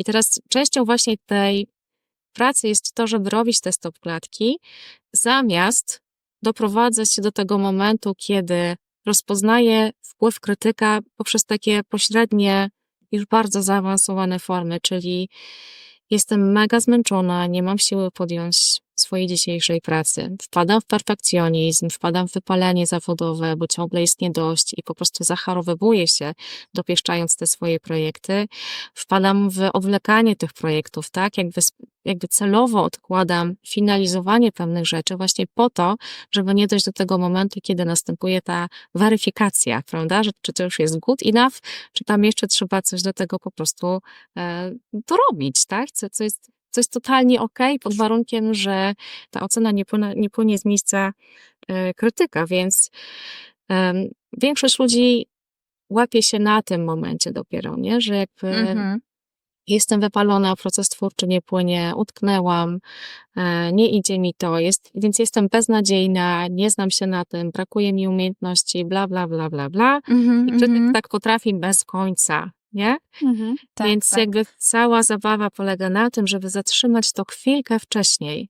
I teraz częścią właśnie tej pracy jest to, żeby robić te stopklatki, zamiast doprowadzać się do tego momentu, kiedy rozpoznaję wpływ krytyka poprzez takie pośrednie, już bardzo zaawansowane formy, czyli jestem mega zmęczona, nie mam siły podjąć swojej dzisiejszej pracy. Wpadam w perfekcjonizm, wpadam w wypalenie zawodowe, bo ciągle jest nie dość i po prostu zacharowywuję się, dopieszczając te swoje projekty. Wpadam w odwlekanie tych projektów, tak? Jakby, jakby celowo odkładam finalizowanie pewnych rzeczy właśnie po to, żeby nie dojść do tego momentu, kiedy następuje ta weryfikacja, prawda? Że, czy to już jest good enough, czy tam jeszcze trzeba coś do tego po prostu e, dorobić, tak? Co, co jest co jest totalnie ok, pod warunkiem, że ta ocena nie, płynie, nie płynie z miejsca y, krytyka, więc y, większość ludzi łapie się na tym momencie dopiero, nie? że jakby mhm. jestem wypalona, proces twórczy nie płynie, utknęłam, y, nie idzie mi to, jest, więc jestem beznadziejna, nie znam się na tym, brakuje mi umiejętności, bla, bla, bla, bla, bla. Mhm, I krytyk mhm. tak potrafi bez końca nie? Mhm, tak, Więc tak. jakby cała zabawa polega na tym, żeby zatrzymać to chwilkę wcześniej.